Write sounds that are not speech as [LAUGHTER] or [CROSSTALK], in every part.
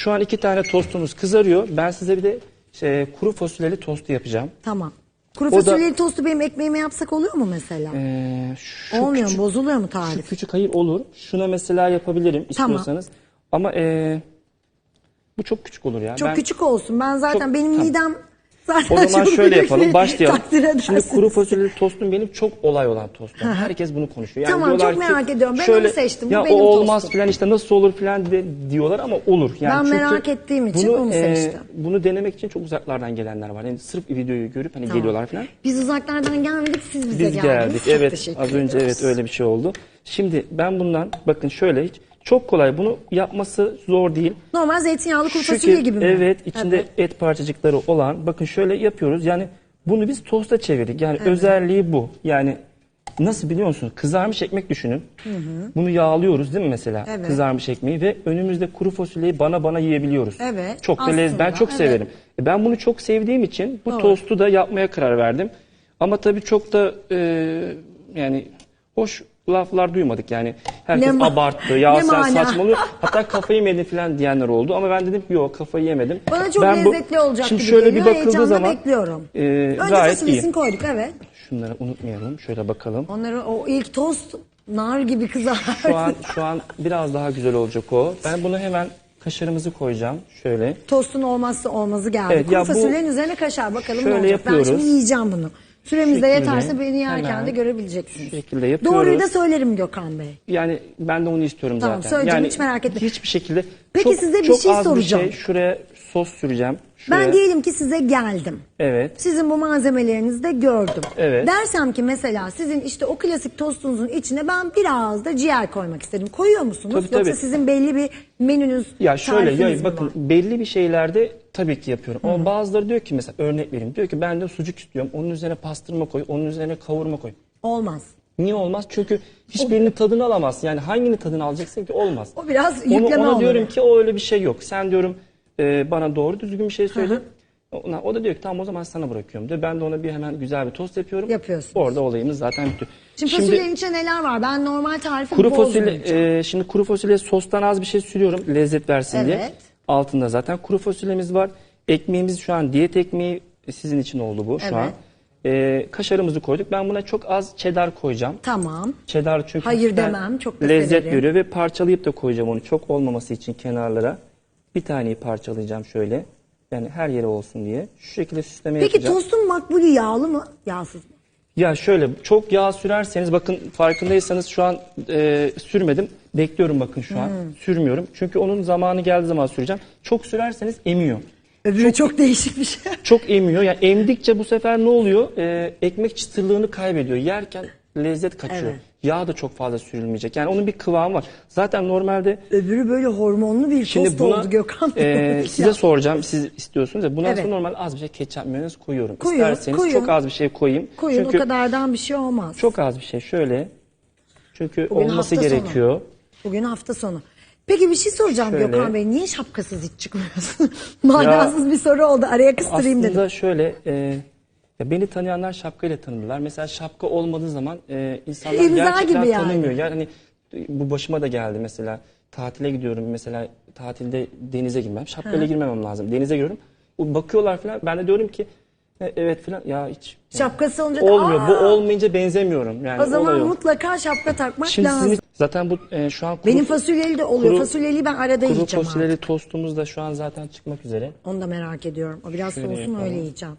Şu an iki tane tostumuz kızarıyor. Ben size bir de şey, kuru fasulyeli tostu yapacağım. Tamam. Kuru O da- fasulyeli tostu benim ekmeğime yapsak oluyor mu mesela? Ee, şu Olmuyor küçük, mu? Bozuluyor mu Şu tarif? küçük hayır olur. Şuna mesela yapabilirim Tamam. istiyorsanız. Ama ee, bu çok küçük olur ya. Çok Ben- küçük olsun. Ben zaten Çok- benim tamam. midem zaten O zaman şöyle yapalım. [LAUGHS] Başlayalım. Şimdi kuru fasulyeli tostum benim çok olay olan tostum. Herkes bunu konuşuyor. Yani Tamam, çok ki, merak ediyorum. Ben onu seçtim. Bu ya benim o olmaz tostum." falan işte nasıl olur falan de, diyorlar ama olur. Yani Ben merak ettiğim için onu seçtim. bunu denemek için çok uzaklardan gelenler var. Yani sırf videoyu görüp hani Tamam. geliyorlar falan. Biz uzaklardan gelmedik siz bize Biz geldiniz. geldik. Çok Evet. Az önce ediyoruz. evet öyle bir şey oldu. Şimdi ben bundan bakın şöyle hiç çok kolay. Bunu yapması zor değil. Normal zeytinyağlı kuru fasulye gibi mi? Evet, içinde Evet. et parçacıkları olan. Bakın şöyle yapıyoruz. Yani bunu biz tosta çevirdik. Yani özelliği bu. Yani nasıl biliyor musunuz? Kızarmış ekmek düşünün. Bunu yağlıyoruz değil mi mesela? Evet. Kızarmış ekmeği ve önümüzde kuru fasulyeyi bana bana yiyebiliyoruz. Evet, Çok da lez- Ben aslında, çok evet. severim. E, Ben bunu çok sevdiğim için bu Doğru. tostu da yapmaya karar verdim. Ama tabii çok da e, yani hoş laflar duymadık yani. Herkes Ne ma- abarttı. Ya ne sen mana? saçmalıyor. [LAUGHS] Hatta kafayı mı yedin falan diyenler oldu. Ama ben dedim ki yok kafayı yemedim. Bana çok Ben bu- lezzetli olacak Şimdi gibi şöyle geliyor. bir bakıldığı Heyecanla zaman bekliyorum. e, Önce gayet iyi. koyduk evet. Şunları unutmayalım. Şöyle bakalım. Onları o ilk tost nar gibi kızar. Şu an şu an biraz daha güzel olacak o. Ben bunu hemen kaşarımızı koyacağım. Şöyle. Tostun olmazsa olmazı geldi. Evet, Kuru ya bu- fasulyenin üzerine kaşar bakalım Şöyle ne olacak. yapıyoruz. Ben şimdi yiyeceğim bunu. Süremiz de Şekilde yeterse beni yerken hemen de görebileceksiniz. şekilde yapıyoruz. Doğruyu da söylerim Gökhan Bey. Yani ben de onu istiyorum Tamam, zaten. söyleyeceğim, yani hiç merak etme. Hiçbir şekilde. Peki çok, size bir çok şey az soracağım. Bir şey, şuraya sos süreceğim. Şuraya. Ben diyelim ki size geldim. Evet. Sizin bu malzemelerinizi de gördüm. Evet. Dersem ki mesela sizin işte o klasik tostunuzun içine ben biraz da ciğer koymak istedim. Koyuyor musunuz? Tabii, Yoksa tabii. sizin belli bir menünüz, Ya şöyle tarifiniz ya mi bakın var? belli bir şeylerde tabii ki yapıyorum. Ama bazıları diyor ki mesela örnek vereyim. Diyor ki ben de sucuk istiyorum. Onun üzerine pastırma koy, onun üzerine kavurma koy. Olmaz. Niye olmaz? Çünkü hiçbirinin tadını alamazsın. Yani hanginin tadını alacaksın ki olmaz. O biraz Onu, yükleme ona olur. diyorum ki o öyle bir şey yok. Sen diyorum e, bana doğru düzgün bir şey söyle. Ona, o da diyor ki tamam o zaman sana bırakıyorum diyor. Ben de ona bir hemen güzel bir tost yapıyorum. Yapıyorsunuz. Orada olayımız zaten bitiyor. Şimdi, fasulyenin içinde neler var? Ben normal tarifi kuru fasulye e, şimdi kuru fasulye sostan az bir şey sürüyorum lezzet versin diye. Evet. Altında zaten kuru fasulyemiz var. Ekmeğimiz şu an diyet ekmeği sizin için oldu bu şu Evet. an. E, kaşarımızı koyduk. Ben buna çok az cheddar koyacağım. Tamam. Cheddar çünkü Hayır hafiften demem, çok da lezzet severim. ve parçalayıp da koyacağım onu çok olmaması için kenarlara. Bir taneyi parçalayacağım şöyle. Yani her yere olsun diye. Şu şekilde süsleme Peki yapacağım. tostun makbulü yağlı mı? Yağsız mı? Ya şöyle çok yağ sürerseniz bakın farkındaysanız şu an e, sürmedim. Bekliyorum bakın şu an. Hmm. Sürmüyorum. Çünkü onun zamanı geldiği zaman süreceğim. Çok sürerseniz emiyor. Öbürü çok, değişik bir şey. [LAUGHS] Çok emiyor. Yani emdikçe bu sefer ne oluyor? E, ekmek çıtırlığını kaybediyor. Yerken lezzet kaçıyor. Evet. Yağ da çok fazla sürülmeyecek. Yani onun bir kıvamı var. Zaten normalde Öbürü böyle hormonlu bir Şimdi tost buna oldu Gökhan e, [LAUGHS] size soracağım. Siz istiyorsunuz ya. Bundan Evet. sonra normal az bir şey ketçap mayonez koyuyorum. Koyuyorum, İsterseniz koyun. çok az bir şey koyayım. Koyun Çünkü o kadardan bir şey olmaz. çok az bir şey şöyle. Çünkü Bugün olması hafta sonu. gerekiyor. Bugün hafta sonu. Peki bir şey soracağım Şöyle. Gökhan Bey. Niye şapkasız hiç çıkmıyorsun? [LAUGHS] Manasız bir soru oldu. Araya kıstırayım Aslında dedim. şöyle e, ya beni tanıyanlar şapkayla tanıdılar. Mesela şapka olmadığı zaman e, insanlar İmza gerçekten gibi yani. tanımıyor. Yani hani, bu başıma da geldi mesela. Tatile gidiyorum mesela tatilde denize girmem. Şapkayla girmemem lazım. Denize giriyorum. O Bakıyorlar falan. Ben de diyorum ki "E, evet falan ya hiç Şapkası olunca da, olmuyor. Bu "Aa!" olmayınca benzemiyorum. Yani O zaman olay o. mutlaka şapka takmak Şimdi lazım. sizin zaten bu e, şu an kuru, Benim fasulyeli de oluyor. kuru- Fasulyeli ben arada kuru yiyeceğim fasulyeli tostumuz da şu an zaten çıkmak üzere. Onu da merak ediyorum. O biraz Şöyle soğusun yapalım. öyle yiyeceğim.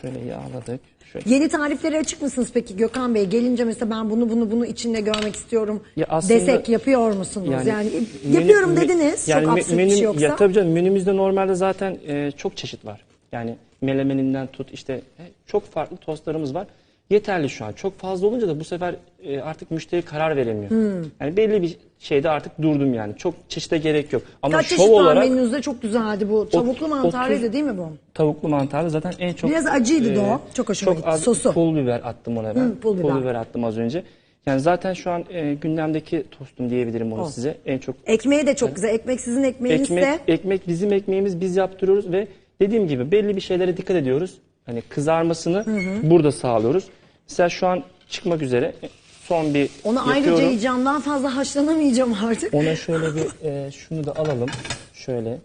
Şöyle yağladık. Şöyle. Yeni tariflere açık mısınız peki Gökhan Bey? Gelince mesela ben bunu bunu bunu içinde görmek istiyorum Ya aslında- desek yapıyor musunuz? Yani, menü- yapıyorum dediniz. yani çok absürt bir şey yoksa. Ya tabii canım menümüzde normalde zaten e, çok çeşit var. Yani melemeninden tut işte e, çok farklı tostlarımız var. Yeterli şu an. Çok fazla olunca da bu sefer e, artık müşteri karar veremiyor. Hmm. Yani belli bir şeyde artık durdum yani. Çok çeşite gerek yok. Ama Kaç şov çeşit var olarak menünüzde çok güzeldi bu. Tavuklu mantarlıydı değil mi bu? tavuklu mantarlı zaten en çok... e, Biraz acıydı da o. Çok hoşuma gitti. az Sosu. pul biber attım ona ben. Hı, pul biber. attım az önce. Yani zaten şu an e, gündemdeki tostum diyebilirim onu size. En çok Ekmeği de çok güzel. Ekmek sizin ekmeğiniz Ekmek, ekmek bizim ekmeğimiz biz yaptırıyoruz ve dediğim gibi belli bir şeylere dikkat ediyoruz. Hani kızarmasını burada sağlıyoruz. Mesela şu an çıkmak üzere. E, son bir Onu ayrıca yapıyorum. yiyeceğim. Daha fazla haşlanamayacağım artık. Ona [LAUGHS] şöyle bir e, şunu da alalım. Şöyle.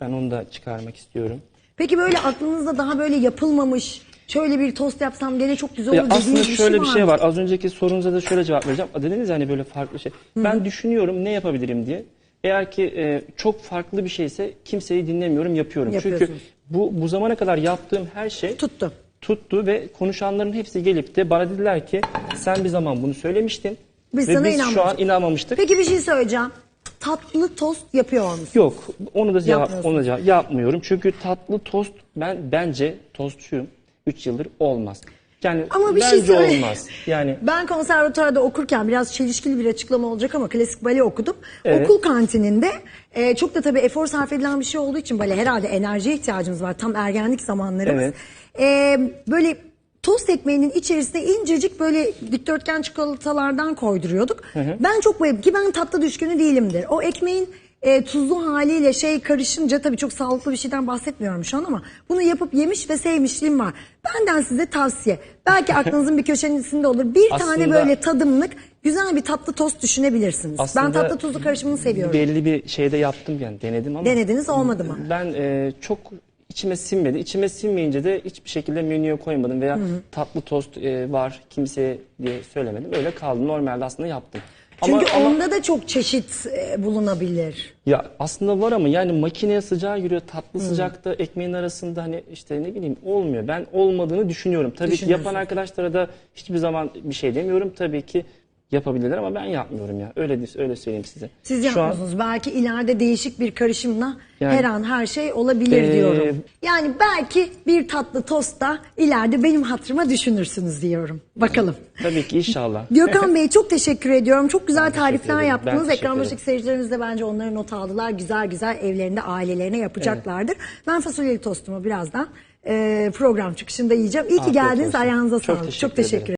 Ben onu da çıkarmak istiyorum. Peki böyle aklınızda daha böyle yapılmamış şöyle bir tost yapsam gene çok güzel olur Ya dediğiniz aslında bir şöyle şey bir var şey var. Az önceki sorunuza da şöyle cevap vereceğim. Dediniz hani böyle farklı şey. Ben düşünüyorum ne yapabilirim diye. Eğer ki e, çok farklı bir şeyse kimseyi dinlemiyorum, yapıyorum. Çünkü. Bu bu zamana kadar yaptığım her şey Tuttu. tuttu ve konuşanların hepsi gelip de bana dediler ki sen bir zaman bunu söylemiştin Biz ve sana biz şu an inanmamıştık. inanmamıştık. Peki bir şey söyleyeceğim. Tatlı tost yapıyor musun? Yok, onu da cevap Yapmıyorsun. onu da cevap yapmıyorum. Çünkü tatlı tost ben bence tostçuyum. 3 yıldır olmaz. Yani Ama bir şey bence söyle- olmaz. Yani [LAUGHS] Ben konservatuarda okurken biraz çelişkili bir açıklama olacak ama klasik bale okudum. Evet. Okul kantininde e, çok da tabii efor sarf edilen bir şey olduğu için bale herhalde enerjiye ihtiyacımız var. Tam ergenlik zamanlarımız. Evet. E, böyle tost ekmeğinin içerisine incecik böyle dikdörtgen çikolatalardan koyduruyorduk. Ben çok bayıldım ki ben tatlı düşkünü değilimdir. O ekmeğin e, tuzlu haliyle şey karışınca tabii çok sağlıklı bir şeyden bahsetmiyorum şu an ama bunu yapıp yemiş ve sevmişliğim var. Benden size tavsiye. Belki [LAUGHS] aklınızın bir köşesinde olur. Bir tane Aslında- böyle tadımlık güzel bir tatlı tost düşünebilirsiniz. ben Aslında tatlı tuzlu karışımını seviyorum. belli bir şeyde yaptım yani denedim ama Denediniz olmadı mı? ben e, çok içime sinmedi. İçime sinmeyince de hiçbir şekilde menüye koymadım veya tatlı tost e, var kimseye diye söylemedim. Öyle kaldı. Normalde aslında yaptım. Çünkü ama, ama- onda da çok çeşit e, bulunabilir. Ya aslında var ama yani makineye sıcağı giriyor. Tatlı sıcakta ekmeğin arasında hani işte ne bileyim olmuyor. Ben olmadığını düşünüyorum. Tabii ki yapan arkadaşlara da hiçbir zaman bir şey demiyorum. Tabii ki yapabilirler ama ben yapmıyorum ya. Öyle öyle söyleyeyim size. Siz Şu an- yapmıyorsunuz. Belki ileride değişik bir karışımla Yani- her an her şey olabilir Ee, diyorum. Yani belki bir tatlı tosta ileride benim hatırıma düşünürsünüz diyorum. Bakalım. Tabii ki inşallah. [LAUGHS] Gökhan Bey çok teşekkür ediyorum. Çok güzel teşekkür tarifler. Ben yaptınız. Ekran başındaki seyircilerimiz de bence onları not aldılar. Güzel güzel evlerinde ailelerine yapacaklardır. Ben fasulyeli tostumu birazdan e, program çıkışında yiyeceğim. İyi ki Afiyet geldiniz. olsun. Ayağınıza Çok sağlık. teşekkür çok teşekkür ederim.